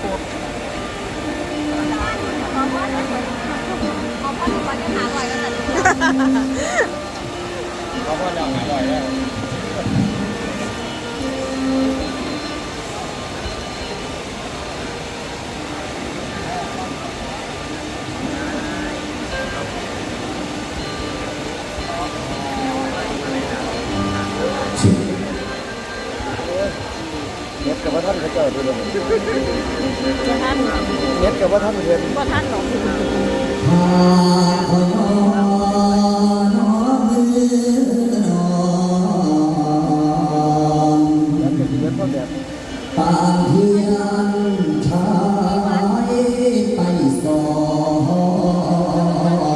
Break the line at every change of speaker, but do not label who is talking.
เขาก็จะ
อร่อยแล้ว เน็ตกับว่าท่านเขาเจอดูเลย
จะท่าน
เน็ตกับว่าท่านเรียน
ก็ท่านหรอก
ปางเพียง